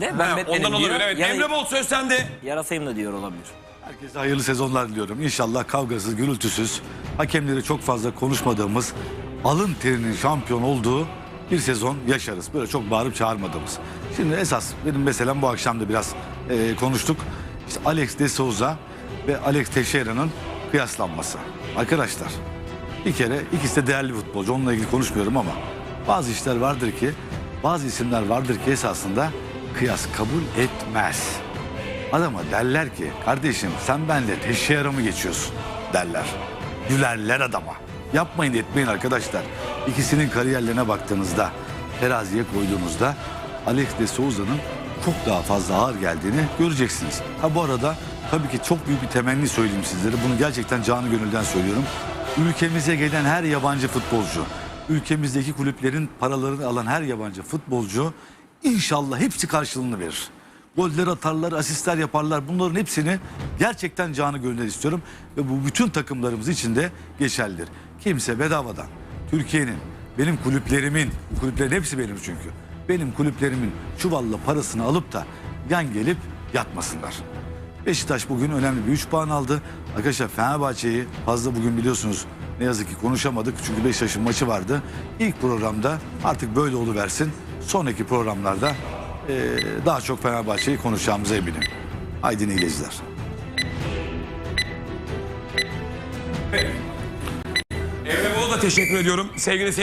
Ben Ha, Batman'im ondan diyor. olabilir evet. Yani Emre Bol söz sende. yarasayım da diyor olabilir. Herkese hayırlı sezonlar diliyorum. İnşallah kavgasız, gürültüsüz, hakemleri çok fazla konuşmadığımız, alın terinin şampiyon olduğu bir sezon yaşarız. Böyle çok bağırıp çağırmadığımız. Şimdi esas benim meselem bu akşam da biraz e, konuştuk. İşte Alex de Souza ve Alex Teixeira'nın kıyaslanması. Arkadaşlar bir kere ikisi de değerli futbolcu. Onunla ilgili konuşmuyorum ama bazı işler vardır ki, bazı isimler vardır ki esasında kıyas kabul etmez. Adama derler ki kardeşim sen benle teşhiyara mı geçiyorsun derler. Gülerler adama. Yapmayın etmeyin arkadaşlar. İkisinin kariyerlerine baktığınızda teraziye koyduğunuzda Alex de Souza'nın çok daha fazla ağır geldiğini göreceksiniz. Ha bu arada tabii ki çok büyük bir temenni söyleyeyim sizlere. Bunu gerçekten canı gönülden söylüyorum. Ülkemize gelen her yabancı futbolcu, ülkemizdeki kulüplerin paralarını alan her yabancı futbolcu inşallah hepsi karşılığını verir goller atarlar, asistler yaparlar. Bunların hepsini gerçekten canı gönülden istiyorum. Ve bu bütün takımlarımız için de geçerlidir. Kimse bedavadan Türkiye'nin, benim kulüplerimin, bu kulüplerin hepsi benim çünkü. Benim kulüplerimin çuvalla parasını alıp da yan gelip yatmasınlar. Beşiktaş bugün önemli bir 3 puan aldı. Arkadaşlar Fenerbahçe'yi fazla bugün biliyorsunuz ne yazık ki konuşamadık. Çünkü Beşiktaş'ın maçı vardı. İlk programda artık böyle oluversin. Sonraki programlarda eee, daha çok Fenerbahçe'yi konuşacağımıza eminim. Haydi iyi geceler. Emre Bol'a da teşekkür ediyorum. Sevgili seyirciler.